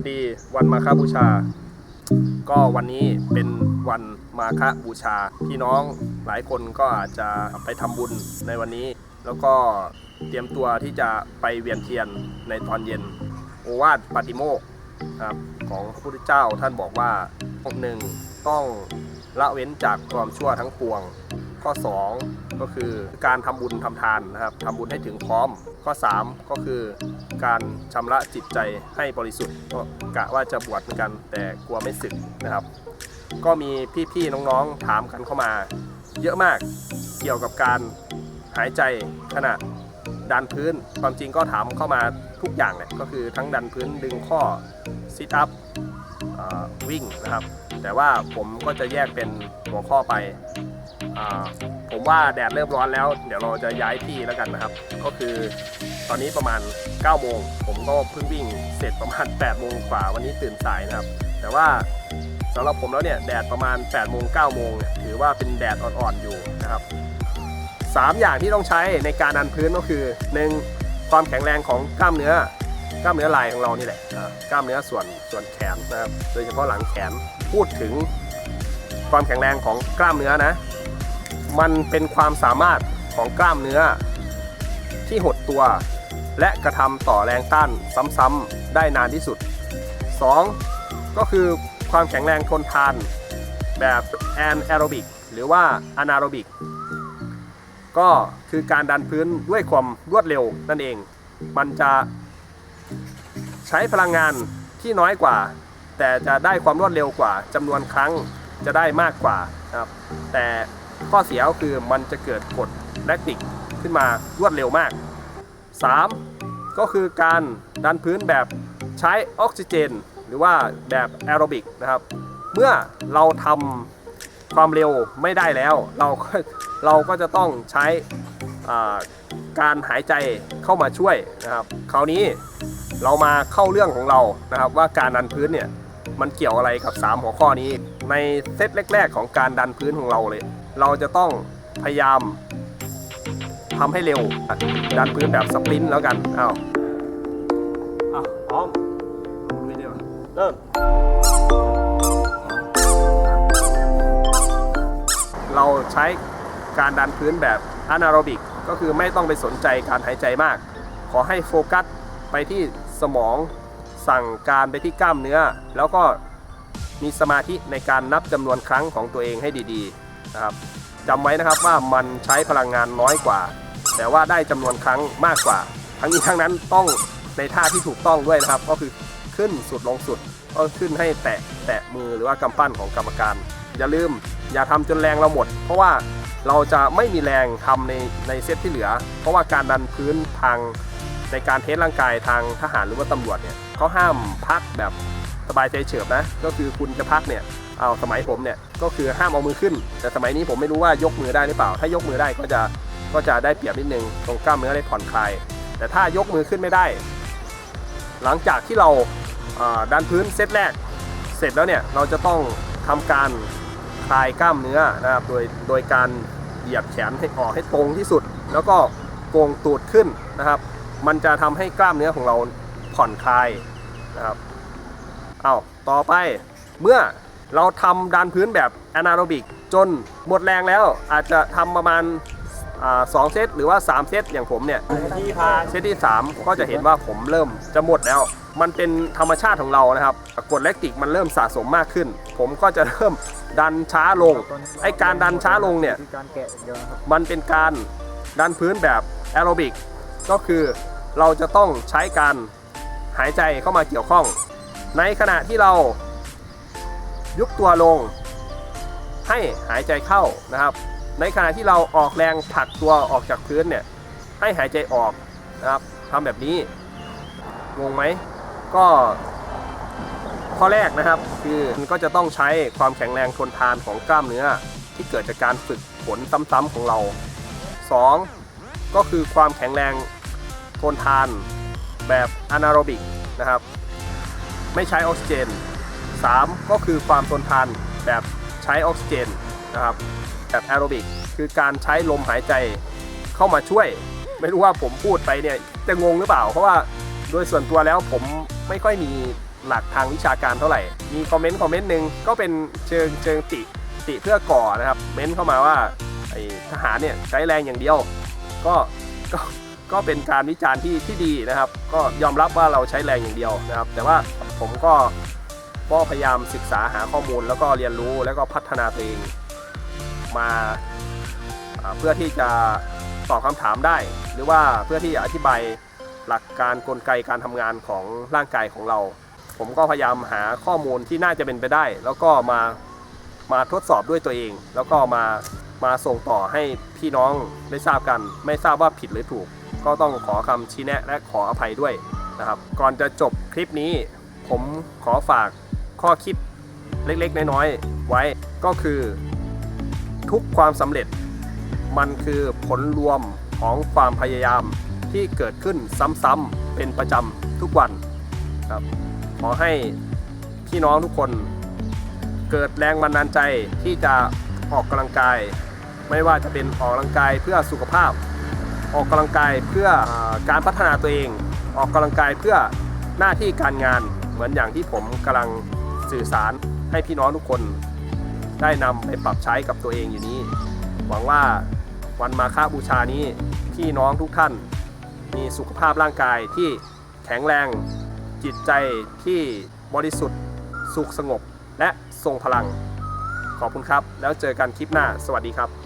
วัสดีวันมาฆบูชา ก็วันนี้เป็นวันมาฆบูชา พี่น้องหลายคนก็อาจจะไปทำบุญในวันนี้ แล้วก็เตรียมตัวที่จะไปเวียนเทียนในตอนเย็น โอวาทปาติโมกข์ครับของพระพุทธเจ้าท่านบอกว่าหนึ่งต้องละเว้นจากความชั่วทั้งปวง ข้อ 2 ก็คือการทำบุญทำทานนะครับทำบุญให้ถึงพร้อม ข้อ 3 ก็คือการชำระจิตใจให้บริสุทธิ์ก็กะว่าจะบวชเหมือนกัน แต่กลัวไม่สึกนะครับ ก็มีพี่ๆน้องๆถามกันเข้ามา เยอะมากเกี่ยวกับการหายใจขณะดันพื้น ความจริงก็ถามเข้ามาทุกอย่างเลยก็คือทั้งดันพื้นดึงข้อซิทอัพวิ่งนะครับ แต่ว่าผมก็จะแยกเป็นหัวข้อไป ผมว่าแดดเริ่มร้อนแล้ว เดี๋ยวเราจะย้ายที่แล้วกันนะครับ ก็คือตอนนี้ประมาณ 9 โมง ผมก็เพิ่งวิ่งเสร็จประมาณ 8 โมงกว่าวันนี้ตื่นสายนะครับ แต่ว่าสำหรับผมแล้วเนี่ยแดดประมาณ 8 โมง 9 โมงเนี่ยถือว่าเป็นแดดอ่อนๆอยู่นะครับ 3 อย่างที่ต้องใช้ในการดันพื้นก็คือ 1. ความแข็งแรงของกล้ามเนื้อกล้ามเนื้อไหล่ของเรานี่แหละกล้ามเนื้อส่วนส่วนแขนนะครับ โดยเฉพาะหลังแขนพูดถึงความแข็งแรงของกล้ามเนื้อนะ มันเป็นความสามารถของกล้ามเนื้อ ที่หดตัว และกระทำต่อแรงต้านซ้ำๆได้นานที่สุด 2. ก็คือความแข็งแรงทนทานแบบแอนแอโรบิกหรือว่าอนาโรบิกก็คือการดันพื้นด้วยความรวดเร็วนั่นเอง มันจะใช้พลังงานที่น้อยกว่า แต่จะได้ความรวดเร็วกว่าจำนวนครั้งจะได้มากกว่านะครับแต่ ข้อเสียก็คือมันจะเกิดกดแลคติกขึ้นมารวดเร็วมาก 3. ก็คือการดันพื้นแบบใช้ออกซิเจน หรือว่าแบบแอโรบิกนะครับ เมื่อเราทำความเร็วไม่ได้แล้ว เราก็เราก็จะต้องใช้การหายใจเข้ามาช่วยนะครับ คราวนี้เรามาเข้าเรื่องของเรานะครับ ว่าการดันพื้นเนี่ยมันเกี่ยวอะไรกับ 3 หัวข้อนี้ ในเซตแรก ๆ ของการดันพื้นของเราเลย เราจะต้องพยายามทำให้เร็ว ดันพื้นแบบสปรินต์แล้วกันอ้าวอะพร้อมลุยเดียเริ่มเราใช้การดันพื้นแบบอนาโรบิกก็คือไม่ต้องไปสนใจการหายใจมาก ขอให้โฟกัสไปที่สมองสั่งการไปที่กล้ามเนื้อ แล้วก็ มีสมาธิในการนับจำนวนครั้งของตัวเองให้ดีๆนะครับจำไว้นะครับว่ามันใช้พลังงานน้อยกว่า แต่ว่าได้จำนวนครั้งมากกว่า ทั้งนี้ทั้งนั้นต้องในท่าที่ถูกต้องด้วยนะครับ ก็คือขึ้นสุดลงสุดก็ขึ้นให้แตะแตะมือหรือว่ากำปั้นของกรรมการ อย่าลืมอย่าทำจนแรงเราหมด เพราะว่าเราจะไม่มีแรงทำในในเซตที่เหลือ เพราะว่าการดันพื้นทางในการเทสร่างกายทางทหารหรือว่าตำรวจเนี่ยเขาห้ามพักแบบ สบายใจเฉิบนะ ก็คือคุณจะพักเนี่ยเอาสมัยผมเนี่ยก็คือห้ามเอามือขึ้น แต่สมัยนี้ผมไม่รู้ว่ายกมือได้หรือเปล่า ถ้ายกมือได้ก็จะก็จะได้เปรียบนิดนึงตรงกล้ามเนื้อได้ผ่อนคลาย แต่ถ้ายกมือขึ้นไม่ได้ หลังจากที่เราอ่าดันพื้นเซตแรก เสร็จแล้วเนี่ยเราจะต้องทำการคลายกล้ามเนื้อนะครับโดยโดยการเหยียบแขนให้ออกให้ตรงที่สุด แล้วก็โกงตูดขึ้นนะครับ มันจะทำให้กล้ามเนื้อของเราผ่อนคลายนะครับ เอาต่อไปเมื่อเราทำดันพื้นแบบแอนาโรบิกจนหมดแรงแล้วอาจจะทำประมาณสองเซตหรือว่า 3 เซตอย่างผมเนี่ยเซตที่ 3 ก็จะเห็นว่าผมเริ่มจะหมดแล้ว มันเป็นธรรมชาติของเรานะครับกดแลคติกมันเริ่มสะสมมากขึ้น ผมก็จะเริ่มดันช้าลงไอการดันช้าลงเนี่ยมันเป็นการดันพื้นแบบแอโรบิกก็คือเราจะต้องใช้การหายใจเข้ามาเกี่ยวข้อง ในขณะที่เรายุบตัวลง ให้หายใจเข้านะครับ ในขณะที่เราออกแรงผลักตัวออกจากพื้นเนี่ยให้หายใจออกนะครับทำแบบนี้งงไหมก็ข้อแรกนะครับคือมันก็จะต้องใช้ความแข็งแรงทนทานของกล้ามเนื้อ ที่เกิดจากการฝึกฝนซ้ำๆของเรา 2. ก็คือความแข็งแรงทนทานแบบอนาโรบิกนะครับ ไม่ใช้ออกซิเจน 3. ก็คือความทนทานแบบใช้ออกซิเจนนะครับแบบแอโรบิกคือการใช้ลมหายใจเข้ามาช่วย ไม่รู้ว่าผมพูดไปเนี่ยจะงงหรือเปล่า เพราะว่าโดยส่วนตัวแล้วผมไม่ค่อยมีหลักทางวิชาการเท่าไหร่ มีคอมเมนต์คอมเมนต์หนึ่งก็เป็นเชิงเชิงติติเพื่อก่อนะครับ เม้นเข้ามาว่าไอ้ทหารเนี่ยใช้แรงอย่างเดียว ก็ก็ ก็เป็นการวิจารณ์ที่ที่ดีนะครับ ก็ยอมรับว่าเราใช้แรงอย่างเดียวนะครับ แต่ว่าผมก็ก็พยายามศึกษาหาข้อมูลแล้วก็เรียนรู้แล้วก็พัฒนาตัวเองมาเพื่อที่จะตอบคำถามได้ หรือว่าเพื่อที่จะอธิบายหลักการกลไกการทำงานของร่างกายของเรา ผมก็พยายามหาข้อมูลที่น่าจะเป็นไปได้ แล้วก็มามาทดสอบด้วยตัวเอง แล้วก็มามาส่งต่อให้พี่น้องได้ทราบกัน ไม่ทราบว่าผิดหรือถูก ก็ต้องขอคำชี้แนะและขออภัยด้วยนะครับ ก่อนจะจบคลิปนี้ผมขอฝากข้อคิดเล็กๆ น้อยๆ ไว้ก็คือ ทุกความสำเร็จ มันคือผลรวมของความพยายามที่เกิดขึ้นซ้ำๆเป็นประจำทุกวันครับขอให้พี่น้องทุกคน เกิดแรงบันดาลใจที่จะออกกำลังกาย ไม่ว่าจะเป็นออกกำลังกายเพื่อสุขภาพ ออกกำลังกายเพื่ออการพัฒนาตัวเอง ออกกำลังกายเพื่อหน้าที่การงานเหมือนอย่างที่ผมกำลังสื่อสารให้พี่น้องทุกคนได้นำไปปรับใช้กับตัวเองอยู่นี้ หวังว่าวันมาฆบูชานี้พี่น้องทุกท่าน มีสุขภาพร่างกายที่แข็งแรงจิตใจที่บริสุทธิ์ สุขสงบ และทรงพลัง ขอบคุณครับ แล้วเจอกันคลิปหน้า สวัสดีครับ